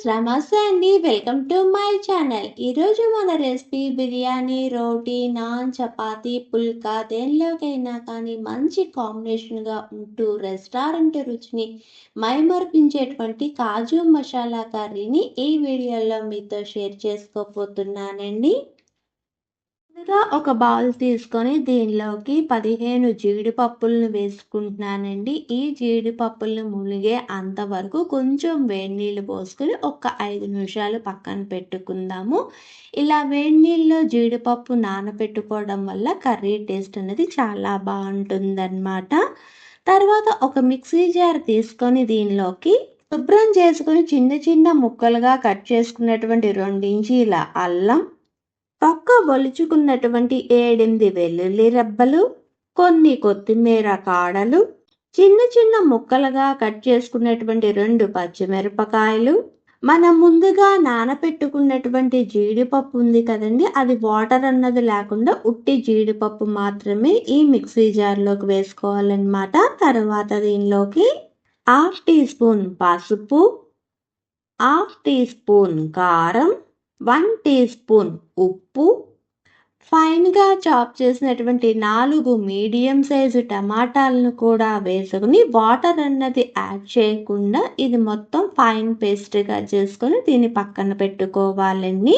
Viewers నమస్తే అండి. Welcome to my channel. ఈరోజు మన రెసిపీ బిర్యానీ రోటీ నాన్ చపాతీ పుల్కా దేనిలోకైనా కానీ మంచి కాంబినేషన్గా ఉంటూ రెస్టారెంట్ రుచిని మైమర్పించేటువంటి కాజు మసాలా కర్రీని ఈ వీడియోలో మీతో షేర్ చేసుకోబోతున్నానండి. ముందుగా ఒక బౌల్ తీసుకొని దీనిలోకి పదిహేను జీడిపప్పులను వేసుకుంటున్నానండి. ఈ జీడిపప్పులను మునిగే అంతవరకు కొంచెం వేడి నీళ్ళు పోసుకొని ఒక ఐదు నిమిషాలు పక్కన పెట్టుకుందాము. ఇలా వేడి నీళ్ళలో జీడిపప్పు నానబెట్టుకోవడం వల్ల కర్రీ టేస్ట్ అనేది చాలా బాగుంటుందన్నమాట. తర్వాత ఒక మిక్సీ జార్ తీసుకొని దీనిలోకి శుభ్రం చేసుకుని చిన్న చిన్న ముక్కలుగా కట్ చేసుకున్నటువంటి రెండించీల అల్లం పక్క ఒలుచుకున్నటువంటి ఏడెనిమిది వెల్లుల్లి రెబ్బలు కొన్ని కొత్తిమీర కాడలు చిన్న చిన్న ముక్కలుగా కట్ చేసుకున్నటువంటి రెండు పచ్చిమిరపకాయలు. మనం ముందుగా నానపెట్టుకున్నటువంటి జీడిపప్పు ఉంది కదండి అది వాటర్ అన్నది లేకుండా ఉట్టి జీడిపప్పు మాత్రమే ఈ మిక్సీ జార్లోకి వేసుకోవాలన్నమాట. తర్వాత దీనిలోకి హాఫ్ టీ స్పూన్ పసుపు హాఫ్ టీ స్పూన్ కారం వన్ టీ స్పూన్ ఉప్పు. ఫైన్గా చాప్ చేసినటువంటి నాలుగు మీడియం సైజు టమాటాలను కూడా వేసుకుని వాటర్ అన్నది యాడ్ చేయకుండా ఇది మొత్తం ఫైన్ పేస్ట్గా చేసుకొని దీన్ని పక్కన పెట్టుకోవాలండి.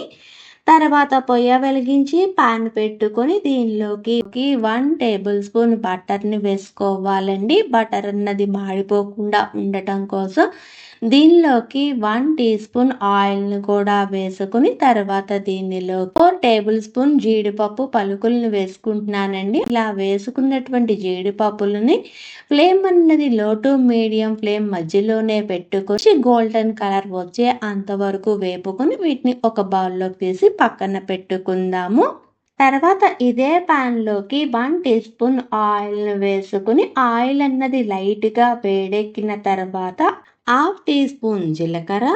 తర్వాత పొయ్య వెలిగించి పాన్ పెట్టుకొని దీనిలోకి వన్ టేబుల్ స్పూన్ బటర్ని వేసుకోవాలండి. బటర్ అన్నది మాడిపోకుండా ఉండటం కోసం దీనిలోకి వన్ టీ స్పూన్ ఆయిల్ని కూడా వేసుకుని తర్వాత దీనిలో ఫోర్ టేబుల్ స్పూన్ జీడిపప్పు పలుకులను వేసుకుంటున్నానండి. ఇలా వేసుకున్నటువంటి జీడిపప్పులని ఫ్లేమ్ అన్నది లో టు మీడియం ఫ్లేమ్ మధ్యలోనే పెట్టుకొని గోల్డెన్ కలర్ వచ్చే అంతవరకు వేపుకొని వీటిని ఒక బౌల్లోకి తీసి పక్కన పెట్టుకుందాము. తర్వాత ఇదే ప్యాన్లోకి వన్ టీ స్పూన్ ఆయిల్ని వేసుకుని ఆయిల్ అన్నది లైట్గా వేడెక్కిన తర్వాత హాఫ్ టీ స్పూన్ జీలకర్ర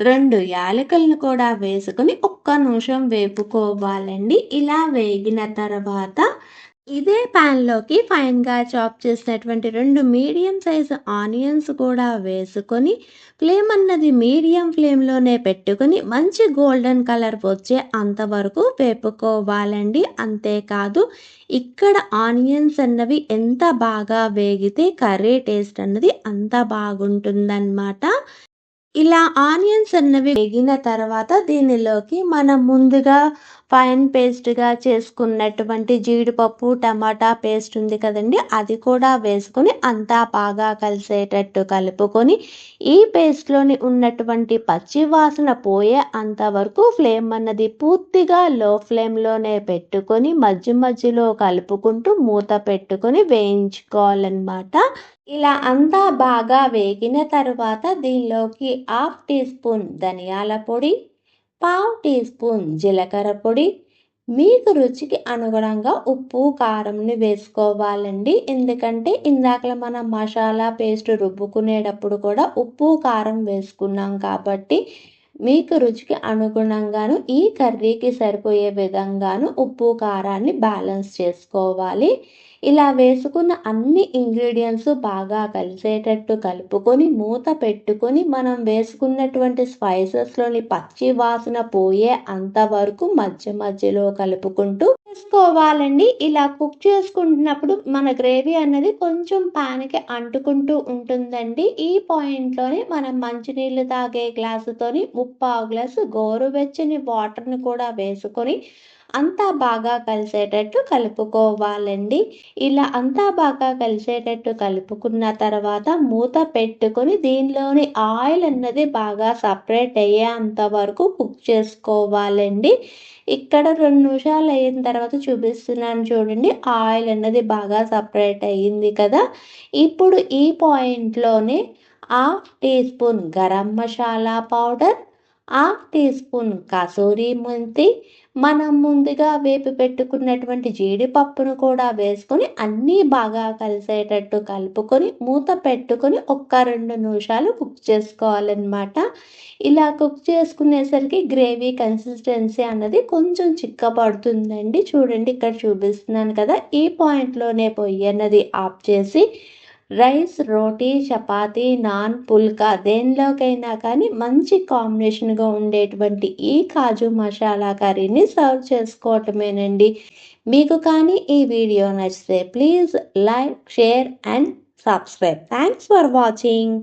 రెండు యాలకులను కూడా వేసుకుని ఒక్క నిమిషం వేపుకోవాలండి. ఇలా వేగిన తర్వాత ఇదే ప్యాన్లోకి ఫైన్గా చాప్ చేసినటువంటి రెండు మీడియం సైజు ఆనియన్స్ కూడా వేసుకొని ఫ్లేమ్ అన్నది మీడియం ఫ్లేమ్లోనే పెట్టుకొని మంచి గోల్డెన్ కలర్ వచ్చే అంతవరకు వేపుకోవాలండి. అంతేకాదు ఇక్కడ ఆనియన్స్ అన్నవి ఎంత బాగా వేగితే కర్రీ టేస్ట్ అన్నది అంత బాగుంటుందన్నమాట. ఇలా ఆనియన్స్ అన్నవి వేగిన తర్వాత దీనిలోకి మనం ముందుగా ఫైన్ పేస్ట్గా చేసుకున్నటువంటి జీడిపప్పు టమాటా పేస్ట్ ఉంది కదండి అది కూడా వేసుకొని అంతా బాగా కలిసేటట్టు కలుపుకొని ఈ పేస్ట్లోని ఉన్నటువంటి పచ్చి వాసన పోయే అంతవరకు ఫ్లేమ్ అన్నది పూర్తిగా లో ఫ్లేమ్లోనే పెట్టుకొని మధ్య మధ్యలో కలుపుకుంటూ మూత పెట్టుకొని వేయించుకోవాలన్నమాట. ఇలా అంతా బాగా వేగిన తర్వాత దీనిలోకి హాఫ్ టీ స్పూన్ ధనియాల పొడి పావు టీ స్పూన్ జీలకర్ర పొడి మీకు రుచికి అనుగుణంగా ఉప్పు కారంని వేసుకోవాలండి. ఎందుకంటే ఇందాక మనం మసాలా పేస్ట్ రుబ్బుకునేటప్పుడు కూడా ఉప్పు కారం వేసుకున్నాం కాబట్టి మీకు రుచికి అనుగుణంగాను ఈ కర్రీకి సరిపోయే విధంగాను ఉప్పు కారాన్ని బ్యాలెన్స్ చేసుకోవాలి. ఇలా వేసుకున్న అన్ని ఇంగ్రీడియంట్స్ బాగా కలిసేటట్టు కలుపుకొని మూత పెట్టుకొని మనం వేసుకున్నటువంటి స్పైసెస్లోని పచ్చి వాసన పోయే అంతవరకు మధ్య మధ్యలో కలుపుకుంటూ చేసుకోవాలండి. ఇలా కుక్ చేసుకుంటున్నప్పుడు మన గ్రేవీ అన్నది కొంచెం ప్యాన్కి అంటుకుంటూ ఉంటుందండి. ఈ పాయింట్లోనే మనం మంచినీళ్ళు తాగే గ్లాసుతోని ముప్పావు గ్లాసు గోరువెచ్చని వాటర్ని కూడా వేసుకొని అంతా బాగా కలిసేటట్టు కలుపుకోవాలండి. ఇలా అంతా బాగా కలిసేటట్టు కలుపుకున్న తర్వాత మూత పెట్టుకొని దీనిలోని ఆయిల్ అన్నది బాగా సపరేట్ అయ్యేంత వరకు కుక్ చేసుకోవాలండి. ఇక్కడ రెండు నిమిషాలు అయిన తర్వాత చూపిస్తున్నాను చూడండి. ఆయిల్ అన్నది బాగా సపరేట్ అయ్యింది కదా. ఇప్పుడు ఈ పాయింట్లోనే half teaspoon garam masala powder half teaspoon kasuri methi మనం ముందుగా వేపి పెట్టుకున్నటువంటి జీడిపప్పును కూడా వేసుకొని అన్నీ బాగా కలిసేటట్టు కలుపుకొని మూత పెట్టుకొని ఒక్క రెండు నిమిషాలు కుక్ చేసుకోవాలన్నమాట. ఇలా కుక్ చేసుకునేసరికి గ్రేవీ కన్సిస్టెన్సీ అన్నది కొంచెం చిక్కబడుతుందండి చూడండి ఇక్కడ చూపిస్తున్నాను కదా ఈ పాయింట్లోనే పొయ్యి అన్నది ఆఫ్ చేసి రైస్ రోటీ చపాతీ నాన్ పుల్కా దేనిలోకైనా కానీ మంచి కాంబినేషన్గా ఉండేటువంటి ఈ కాజు మసాలా కర్రీని సర్వ్ చేసుకోవటమేనండి. మీకు కానీ ఈ వీడియో నచ్చితే please like share and subscribe. Thanks for watching.